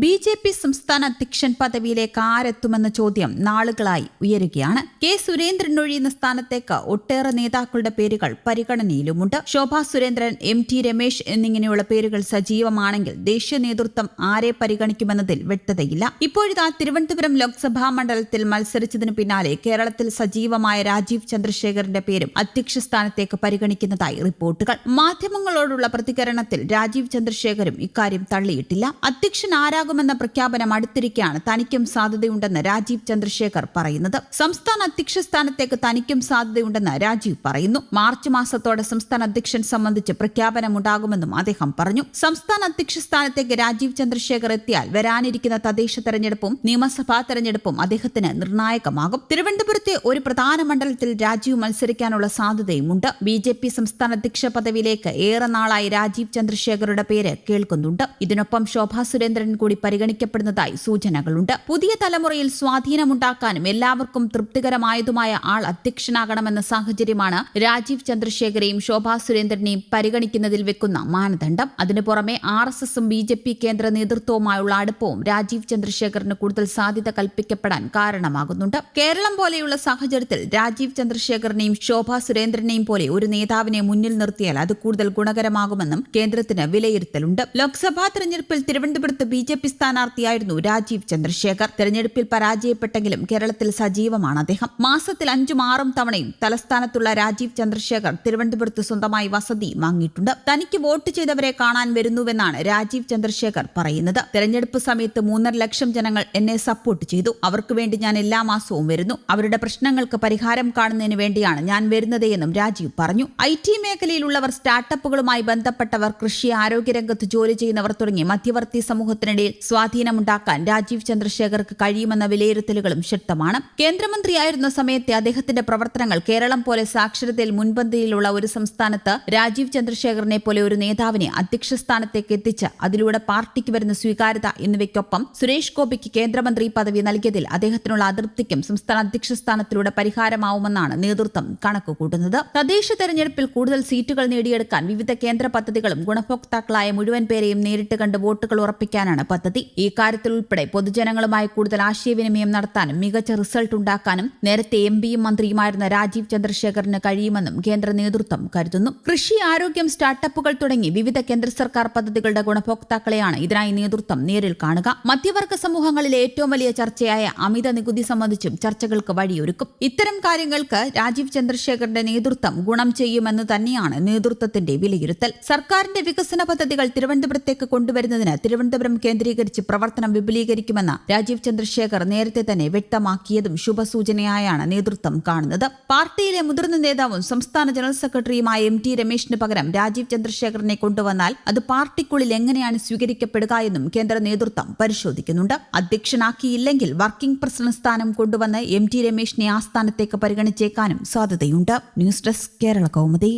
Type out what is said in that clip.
B J P സംസ്ഥാന അധ്യക്ഷൻ പദവിയിലേക്ക് ആരെത്തുമെന്ന ചോദ്യം നാളുകളായി ഉയരുകയാണ്. കെ സുരേന്ദ്രൻ ഒഴിയുന്ന സ്ഥാനത്തേക്ക് ഒട്ടേറെ നേതാക്കളുടെ പേരുകൾ പരിഗണനയിലുമുണ്ട്. ശോഭാ സുരേന്ദ്രൻ എം ടി രമേശ് എന്നിങ്ങനെയുള്ള പേരുകൾ സജീവമാണെങ്കിൽ ദേശീയ നേതൃത്വം ആരെ പരിഗണിക്കുമെന്നതിൽ വ്യക്തതയില്ല. ഇപ്പോഴിതാ തിരുവനന്തപുരം ലോക്സഭാ മണ്ഡലത്തിൽ മത്സരിച്ചതിനു പിന്നാലെ കേരളത്തിൽ സജീവമായ രാജീവ് ചന്ദ്രശേഖറിന്റെ പേരും അധ്യക്ഷ സ്ഥാനത്തേക്ക് പരിഗണിക്കുന്നതായി റിപ്പോർട്ടുകൾ. മാധ്യമങ്ങളോടുള്ള പ്രതികരണത്തിൽ രാജീവ് ചന്ദ്രശേഖരും ഇക്കാര്യം തള്ളിയിട്ടില്ല. അധ്യക്ഷൻ ആരാകുമെന്ന പ്രഖ്യാപനം അടുത്തിരിക്കെയാണ്. തനിക്കും സാധ്യതയുണ്ടെന്ന് രാജീവ് ചന്ദ്രശേഖർ പറയുന്നത്. സംസ്ഥാന അധ്യക്ഷ സ്ഥാനത്തേക്ക് തനിക്കും സാധ്യതയുണ്ടെന്ന് രാജീവ് പറയുന്നു. മാർച്ച് മാസത്തോടെ സംസ്ഥാന അധ്യക്ഷൻ സംബന്ധിച്ച് പ്രഖ്യാപനമുണ്ടാകുമെന്നും അദ്ദേഹം പറഞ്ഞു. സംസ്ഥാന അധ്യക്ഷ സ്ഥാനത്തേക്ക് രാജീവ് ചന്ദ്രശേഖർ എത്തിയാൽ വരാനിരിക്കുന്ന തദ്ദേശ തെരഞ്ഞെടുപ്പും നിയമസഭാ തെരഞ്ഞെടുപ്പും അദ്ദേഹത്തിന് നിർണായകമാകും. തിരുവനന്തപുരത്തെ ഒരു പ്രധാന മണ്ഡലത്തിൽ രാജീവ് മത്സരിക്കാനുള്ള സാധ്യതയുമുണ്ട്. ബി ജെ പി സംസ്ഥാന അധ്യക്ഷ പദവിയിലേക്ക് ഏറെ നാളായി രാജീവ് ചന്ദ്രശേഖറുടെ പേര് കേൾക്കുന്നുണ്ട്. ഇതിനൊപ്പം ശോഭാ സുരേന്ദ്രൻ കൂടി പരിഗണിക്കപ്പെടുന്നതായി സൂചനകളുണ്ട്. പുതിയ തലമുറയിൽ സ്വാധീനമുണ്ടാക്കാനും എല്ലാവർക്കും തൃപ്തികരമായതുമായ ആൾ അധ്യക്ഷനാകണമെന്ന സാഹചര്യമാണ് രാജീവ് ചന്ദ്രശേഖരെയും ശോഭാ സുരേന്ദ്രനെയും പരിഗണിക്കുന്നതിൽ വെക്കുന്ന മാനദണ്ഡം. അതിനു പുറമെ ആർ എസ് എസും ബി ജെ പി കേന്ദ്ര നേതൃത്വവുമായുള്ള അടുപ്പവും രാജീവ് ചന്ദ്രശേഖറിന് കൂടുതൽ സാധ്യത കൽപ്പിക്കപ്പെടാൻ കാരണമാകുന്നുണ്ട്. കേരളം പോലെയുള്ള സാഹചര്യത്തിൽ രാജീവ് ചന്ദ്രശേഖറിനെയും ശോഭാ സുരേന്ദ്രനെയും പോലെ ഒരു നേതാവിനെ മുന്നിൽ നിർത്തിയാൽ അത് കൂടുതൽ ഗുണകരമാകുമെന്നും കേന്ദ്രത്തിന് വിലയിരുത്തലുണ്ട്. ലോക്സഭാ തെരഞ്ഞെടുപ്പിൽ തിരുവനന്തപുരത്ത് ബി ജെ പി സ്ഥാനാർത്ഥിയായിരുന്നു രാജീവ് ചന്ദ്രശേഖർ. തെരഞ്ഞെടുപ്പിൽ പരാജയപ്പെട്ടെങ്കിലും കേരളത്തിൽ സജീവമാണ് അദ്ദേഹം. മാസത്തിൽ അഞ്ചും ആറും തവണയും തലസ്ഥാനത്തുള്ള രാജീവ് ചന്ദ്രശേഖർ തിരുവനന്തപുരത്ത് സ്വന്തമായി വസതി വാങ്ങിയിട്ടുണ്ട്. തനിക്ക് വോട്ട് ചെയ്തവരെ കാണാൻ വരുന്നുവെന്നാണ് രാജീവ് ചന്ദ്രശേഖർ പറയുന്നത്. തെരഞ്ഞെടുപ്പ് സമയത്ത് മൂന്നര ലക്ഷം ജനങ്ങൾ എന്നെ സപ്പോർട്ട് ചെയ്തു. അവർക്ക് വേണ്ടി ഞാൻ എല്ലാ മാസവും വരുന്നു. അവരുടെ പ്രശ്നങ്ങൾക്ക് പരിഹാരം കാണുന്നതിന് വേണ്ടിയാണ് ഞാൻ വരുന്നതെന്നും രാജീവ് പറഞ്ഞു. ഐ ടി മേഖലയിലുള്ളവർ സ്റ്റാർട്ടപ്പുകളുമായി ബന്ധപ്പെട്ടവർ കൃഷി ആരോഗ്യരംഗത്ത് ജോലി ചെയ്യുന്നവർ തുടങ്ങി മധ്യവർത്തി സമൂഹത്തിനിടയിൽ സ്വാധീനമുണ്ടാക്കാൻ രാജീവ് ചന്ദ്രശേഖർക്ക് കഴിയുമെന്ന വിലയിരുത്തലുകളും ശക്തമാണ്. കേന്ദ്രമന്ത്രിയായിരുന്ന സമയത്തെ അദ്ദേഹത്തിന്റെ പ്രവർത്തനങ്ങൾ കേരളം പോലെ സാക്ഷരതയിൽ മുൻപന്തിയിലുള്ള ഒരു സംസ്ഥാനത്ത് രാജീവ് ചന്ദ്രശേഖറിനെ പോലെ ഒരു നേതാവിനെ അധ്യക്ഷ സ്ഥാനത്തേക്ക് എത്തിച്ച് അതിലൂടെ പാർട്ടിക്ക് വരുന്ന സ്വീകാര്യത എന്നിവയ്ക്കൊപ്പം സുരേഷ് ഗോപിക്ക് കേന്ദ്രമന്ത്രി പദവി നൽകിയതിൽ അദ്ദേഹത്തിനുള്ള അതൃപ്തിക്കും സംസ്ഥാന അധ്യക്ഷ സ്ഥാനത്തിലൂടെ പരിഹാരമാവുമെന്നാണ് നേതൃത്വം കണക്കുകൂട്ടുന്നത്. തദ്ദേശ തെരഞ്ഞെടുപ്പിൽ കൂടുതൽ സീറ്റുകൾ നേടിയെടുക്കാൻ വിവിധ കേന്ദ്ര പദ്ധതികളും ഗുണഭോക്താക്കളായ മുഴുവൻ പേരെയും നേരിട്ട് കണ്ട് വോട്ടുകൾ ഉറപ്പിക്കാനാണ് പദ്ധതി. ഈ കാര്യത്തിൽ ഉൾപ്പെടെ പൊതുജനങ്ങളുമായി കൂടുതൽ ആശയവിനിമയം നടത്താനും മികച്ച റിസൾട്ട് ഉണ്ടാക്കാനും നേരത്തെ എം പിയും മന്ത്രിയുമായിരുന്ന രാജീവ് ചന്ദ്രശേഖറിന് കഴിയുമെന്നും കേന്ദ്ര നേതൃത്വം കരുതുന്നു. കൃഷി ആരോഗ്യം സ്റ്റാർട്ടപ്പുകൾ തുടങ്ങി വിവിധ കേന്ദ്ര സർക്കാർ പദ്ധതികളുടെ ഗുണഭോക്താക്കളെയാണ് ഇതിനായി നേതൃത്വം നേരിൽ കാണുക. മധ്യവർഗ സമൂഹങ്ങളിലെ ഏറ്റവും വലിയ ചർച്ചയായ അമിത നികുതി സംബന്ധിച്ചും ചർച്ചകൾക്ക് വഴിയൊരുക്കും. ഇത്തരം കാര്യങ്ങൾക്ക് രാജീവ് ചന്ദ്രശേഖറിന്റെ നേതൃത്വം ഗുണം ചെയ്യുമെന്ന് തന്നെയാണ് നേതൃത്വത്തിന്റെ വിലയിരുത്തൽ. സർക്കാരിന്റെ വികസന പദ്ധതികൾ തിരുവനന്തപുരത്തേക്ക് കൊണ്ടുവരുന്നതിന് തിരുവനന്തപുരം കേന്ദ്രീകരിച്ച് പ്രവർത്തനം വിപുലീകരിക്കുമെന്ന് രാജീവ് ചന്ദ്രശേഖർ നേരത്തെ തന്നെ വ്യക്തമാക്കിയതും ശുഭസൂചനയായാണ് നേതൃത്വം കാണുന്നത്. പാർട്ടിയിലെ മുതിർന്ന നേതാവും സംസ്ഥാന ജനറൽ സെക്രട്ടറിയുമായ എം ടി രമേശിന് പകരം രാജീവ് ചന്ദ്രശേഖറിനെ കൊണ്ടുവന്നാൽ അത് പാർട്ടിക്കുള്ളിൽ എങ്ങനെയാണ് സ്വീകരിക്കപ്പെടുക എന്നും കേന്ദ്ര നേതൃത്വം പരിശോധിക്കുന്നുണ്ട്. അധ്യക്ഷനാക്കിയില്ലെങ്കിൽ വർക്കിംഗ് പ്രസിഡന്റ് സ്ഥാനം കൊണ്ടുവന്ന് എം ടി രമേശിനെ ആ സ്ഥാനത്തേക്ക് പരിഗണിച്ചേക്കാനും സാധ്യതയുണ്ട്. News desk Kerala Kaumudi.